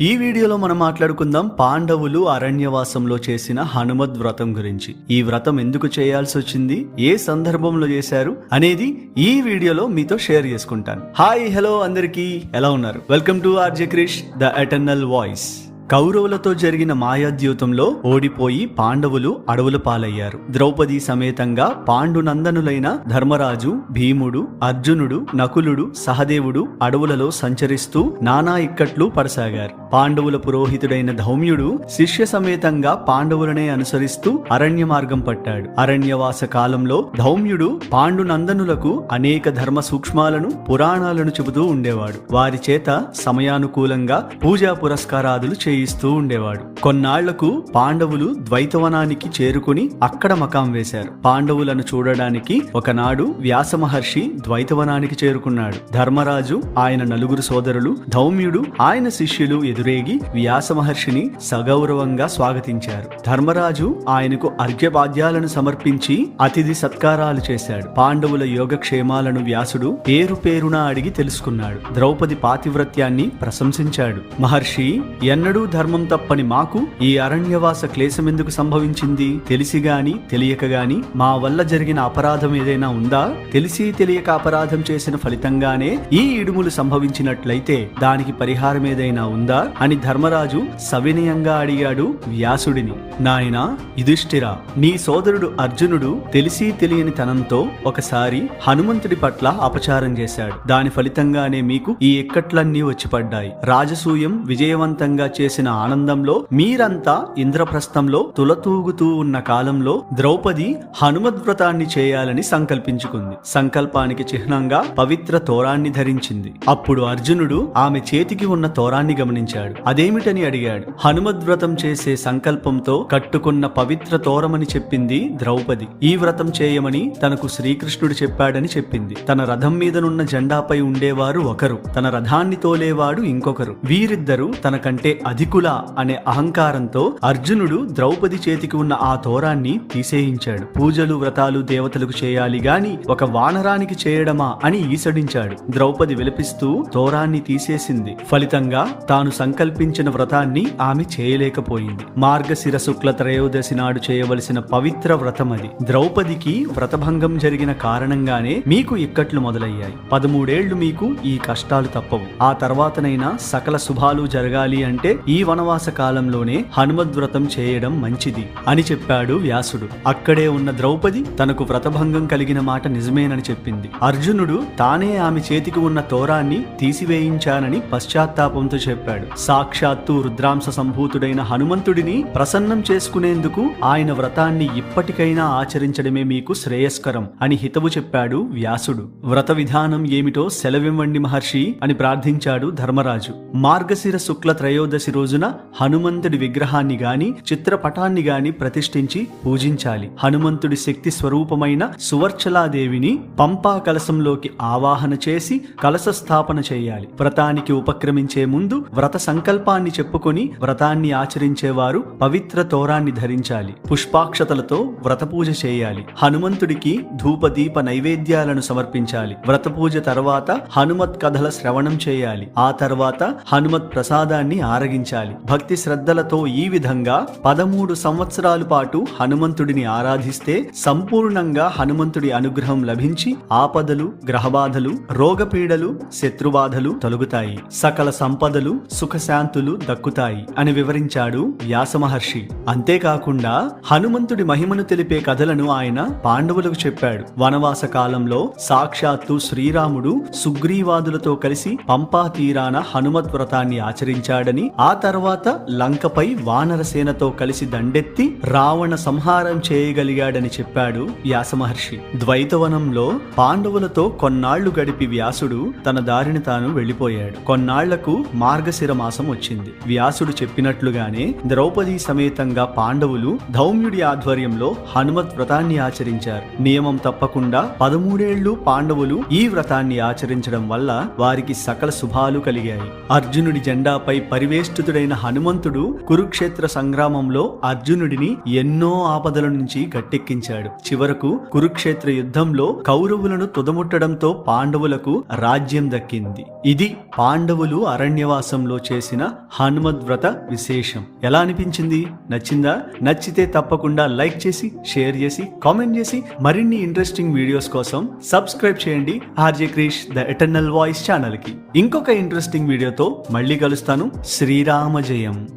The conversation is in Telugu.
ఈ వీడియోలో మనం మాట్లాడుకుందాం పాండవులు అరణ్యవాసంలో చేసిన హనుమద్ వ్రతం గురించి. ఈ వ్రతం ఎందుకు చేయాల్సి వచ్చింది? ఏ సందర్భంలో చేశారు? అనేది ఈ వీడియోలో మీతో షేర్ చేసుకుంటాను. హాయ్ హలో అందరికీ. ఎలా ఉన్నారు? Welcome to RJ Krish the eternal voice. కౌరవులతో జరిగిన మాయాద్యూతంలో ఓడిపోయి పాండవులు అడవుల పాలయ్యారు. ద్రౌపది సమేతంగా పాండునందనులైన ధర్మరాజు భీముడు అర్జునుడు నకులుడు సహదేవుడు అడవులలో సంచరిస్తూ నానా ఇక్కట్లు పడసాగారు. పాండవుల పురోహితుడైన ధౌమ్యుడు శిష్య సమేతంగా పాండవులనే అనుసరిస్తూ అరణ్య మార్గం పట్టాడు. అరణ్యవాస కాలంలో ధౌమ్యుడు పాండునందనులకు అనేక ధర్మ సూక్ష్మాలను పురాణాలను చెబుతూ ఉండేవాడు. వారి చేత సమయానుకూలంగా పూజా పురస్కారాదులు చేయిస్తూ ఉండేవాడు. కొన్నాళ్ళకు పాండవులు ద్వైతవనానికి చేరుకుని అక్కడ మకాం వేశారు. పాండవులను చూడడానికి ఒకనాడు వ్యాస మహర్షి ద్వైతవనానికి చేరుకున్నాడు. ధర్మరాజు ఆయన నలుగురు సోదరులు ధౌమ్యుడు ఆయన శిష్యులు ఎదురేగి వ్యాస మహర్షిని సగౌరవంగా స్వాగతించారు. ధర్మరాజు ఆయనకు అర్ఘ్యపాద్యాలను సమర్పించి అతిథి సత్కారాలు చేశాడు. పాండవుల యోగక్షేమాలను వ్యాసుడు పేరు పేరున అడిగి తెలుసుకున్నాడు. ద్రౌపది పాతివ్రత్యాన్ని ప్రశంసించాడు. మహర్షి ఎన్నడూ ధర్మం తప్పని మాకు ఈ అరణ్యవాస క్లేశమెందుకు సంభవించింది? తెలిసి గాని తెలియక గాని మా వల్ల జరిగిన అపరాధం ఏదైనా ఉందా? తెలిసి తెలియక అపరాధం చేసిన ఫలితంగానే ఈ ఇడుములు సంభవించినట్లయితే దానికి పరిహారం ఏదైనా ఉందా? అని ధర్మరాజు సవినయంగా అడిగాడు వ్యాసుడిని. నాయనా యుధిష్ఠిరా నీ సోదరుడు అర్జునుడు తెలిసి తెలియని తనంతో ఒకసారి హనుమంతుడి పట్ల అపచారం చేశాడు. దాని ఫలితంగానే మీకు ఈ ఇక్కట్లన్నీ వచ్చిపడ్డాయి. రాజసూయం విజయవంతంగా చేసిన ఆనందంలో మీరంతా ఇంద్రప్రస్థంలో తులతూగుతూ ఉన్న కాలంలో ద్రౌపది హనుమద్వ్రతాన్ని చేయాలని సంకల్పించుకుంది. సంకల్పానికి చిహ్నంగా పవిత్ర తోరాన్ని ధరించింది. అప్పుడు అర్జునుడు ఆమె చేతికి ఉన్న తోరాన్ని గమనించాడు. అదేమిటని అడిగాడు. హనుమద్వ్రతం చేసే సంకల్పంతో కట్టుకున్న పవిత్ర తోరమని చెప్పింది ద్రౌపది. ఈ వ్రతం చేయమని తనకు శ్రీకృష్ణుడు చెప్పాడని చెప్పింది. తన రథం మీదనున్న జెండాపై ఉండేవారు ఒకరు. తన రథాన్ని తోలేవాడు ఇంకొకరు. వీరిద్దరూ తనకంటే అధికుల అనే అహంకారంతో అర్జునుడు ద్రౌపది చేతికి ఉన్న ఆ తోరాన్ని తీసేయించాడు. పూజలు వ్రతాలు దేవతలకు చేయాలి గాని ఒక వానరానికి చేయడమా అని ఈసడించాడు. ద్రౌపది విలపిస్తూ తోరాన్ని తీసేసింది. ఫలితంగా తాను సంకల్పించిన వ్రతాన్ని ఆమె చేయలేకపోయింది. మార్గశిర శుక్ల త్రయోదశి నాడు చేయవలసిన పవిత్ర వ్రతం అది ద్రౌపదికి వ్రతభంగం జరిగిన కారణంగానే మీకు ఇక్కట్లు మొదలయ్యాయి. పదమూడేళ్ళు మీకు ఈ కష్టాలు తప్పవు. ఆ తర్వాతనైనా సకల శుభాలు జరగాలి అంటే ఈ వనవాస కాలంలోనే హనుమద్వ్రతం చేయడం మంచిది అని చెప్పాడు వ్యాసుడు. అక్కడే ఉన్న ద్రౌపది తనకు వ్రతభంగం కలిగిన మాట నిజమేనని చెప్పింది. అర్జునుడు తానే ఆమె చేతికి ఉన్న తోరాన్ని తీసివేయించానని పశ్చాత్తాపంతో చెప్పాడు. సాక్షాత్తు రుద్రాంశ సంభూతుడైన హనుమంతుడిని ప్రసన్నం చేసుకునేందుకు ఆయన వ్రతాన్ని ఇప్పటికైనా ఆచరించడమే మీకు శ్రేయస్కరం అని హితవు చెప్పాడు వ్యాసుడు. వ్రత విధానం ఏమిటో సెలవివ్వండి మహర్షి అని ప్రార్థించాడు ధర్మరాజు. మార్గశిర శుక్ల త్రయోదశి రోజున హనుమంతుడి విగ్రహాన్ని గాని చిత్రపటాన్ని గాని ప్రతిష్ఠించి పూజించాలి. హనుమంతుడి శక్తి స్వరూపమైన సువర్చలాదేవిని పంపా కలశంలోకి ఆవాహన చేసి కలశ స్థాపన చేయాలి. వ్రతానికి ఉపక్రమించే ముందు వ్రత సంకల్పాన్ని చెప్పుకొని వ్రతాన్ని ఆచరించేవారు పవిత్ర తోరాన్ని ధరించాలి. పుష్పాక్షతలతో వ్రతపూజ చేయాలి. హనుమంతుడికి ధూపదీప నైవేద్యాలను సమర్పించాలి. వ్రతపూజ తర్వాత హనుమత్ కథల శ్రవణం చేయాలి. ఆ తర్వాత హనుమత్ ప్రసాదాన్ని ఆరగించాలి. భక్తి శ్రద్ధలతో ఈ విధంగా పదమూడు సంవత్సరాల పాటు హనుమంతుడిని ఆరాధిస్తే సంపూర్ణంగా హనుమంతుడి అనుగ్రహం లభించి ఆపదలు గ్రహబాధలు రోగపీడలు శత్రుబాధలు తొలగుతాయి. సకల సంపదలు సుఖ శాంతులు దక్కుతాయి అని వివరించాడు వ్యాసమహర్షి. అంతేకాకుండా హనుమంతుడి మహిమను తెలిపే కథలను ఆయన పాండవులకు చెప్పాడు. వనవాస కాలంలో సాక్షాత్తు శ్రీరాముడు సుగ్రీవాదులతో కలిసి పంపా తీరాన హనుమత్ వ్రతాన్ని ఆచరించాడని ఆ తర్వాత లంకపై వానరసేనతో కలిసి దండెత్తి రావణ సంహారం చేయగలిగాడని చెప్పాడు వ్యాసమహర్షి. ద్వైతవనంలో పాండవులతో కొన్నాళ్ళు గడిపి వ్యాసుడు తన దారిని తాను వెళ్ళిపోయాడు కొన్నాళ్ళకు మార్గశిర మాసం వచ్చింది. వ్యాసుడు చెప్పినట్లుగానే ద్రౌపది సమేతంగా పాండవులు ధౌమ్యుడి ఆధ్వర్యంలో హనుమత్ వ్రతాన్ని ఆచరించారు. నియమం తప్పకుండా పదమూడేళ్ళు పాండవులు ఈ వ్రతాన్ని ఆచరించడం వల్ల వారికి సకల శుభాలు కలిగాయి. అర్జునుడి జెండాపై పరివేష్టితుడైన హనుమంతుడు కురుక్షేత్ర సంగ్రామంలో అర్జునుడిని ఎన్నో ఆపదల నుంచి గట్టెక్కించాడు. చివరకు కురుక్షేత్ర యుద్ధంలో కౌరవులను తుదముట్టడంతో పాండవులకు రాజ్యం దక్కింది. ఇది పాండవులు అరణ్యవాసంలో చేసిన హనుమద్ వ్రత విశేషం. ఎలా అనిపించింది? నచ్చిందా? నచ్చితే తప్పకుండా లైక్ చేసి షేర్ చేసి కామెంట్ చేసి మరిన్ని ఇంట్రెస్టింగ్ వీడియోస్ కోసం సబ్స్క్రైబ్ చేయండి. RJ Krish the eternal voice ఛానల్కి ఇంకొక ఇంట్రెస్టింగ్ వీడియోతో మళ్ళీ కలుస్తాను. శ్రీరామ జయం.